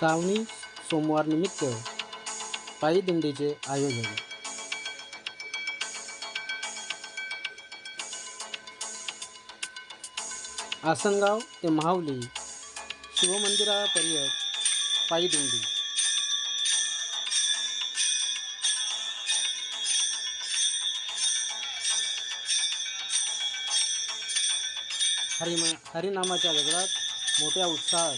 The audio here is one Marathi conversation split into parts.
श्रावणी सोमवार निमित्त पायी दिंडीचे आयोजन. आसनगाव ते माहुली शिवमंदिरापर्यंत पायी दिंडी. हरिमा हरिनामाच्या गजरात मोठ्या उत्साहात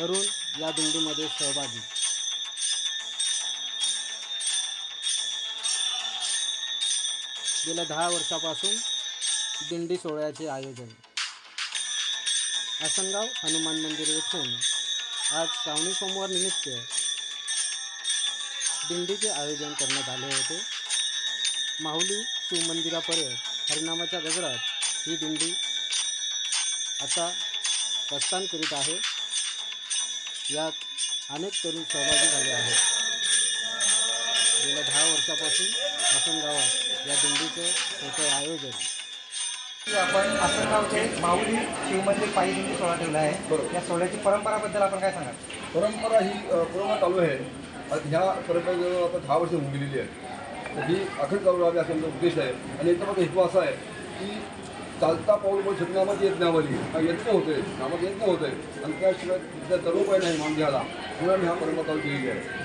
तरुण या दिंडीमध्ये सहभागी. गेल्या दहा वर्षापासून दिंडी सोहळ्याचे आयोजन. आसनगाव हनुमान मंदिर येथून आज श्रावणी सोमवार निमित्त दिंडीचे आयोजन करण्यात आले होते. माहुली शिवमंदिरापर्यंत हरिनामाच्या गजरात ही दिंडी आता प्रस्थान करीत आहे. यात अनेक तरुण सहभागी झाले आहेत. गेल्या दहा वर्षापासून आसनगावात या दिंडीचं मोठं आयोजन. आपण आसनगावचे माऊली शिवमंदिर पायी दिंडी सोहळा ठेवला आहे. बरोबर. या सोहळ्याची परंपराबद्दल आपण काय सांगाल? परंपरा ही पूर्ण चालू आहे. ह्या परंपरेजवळ आता दहा वर्ष होऊन गेलेली आहे. तर ही अखंड चालू राहावी असा उद्देश आहे. आणि याचा माझा हेतू असा आहे की चालता पाऊल पण छटनामाची येत नावाली हा यज्ञ होते. नामात यत्न होते. आणि त्याशिवाय त्या सर्व नाही मान घ्यायला म्हणून आम्ही हा परंपरा चालू आहे.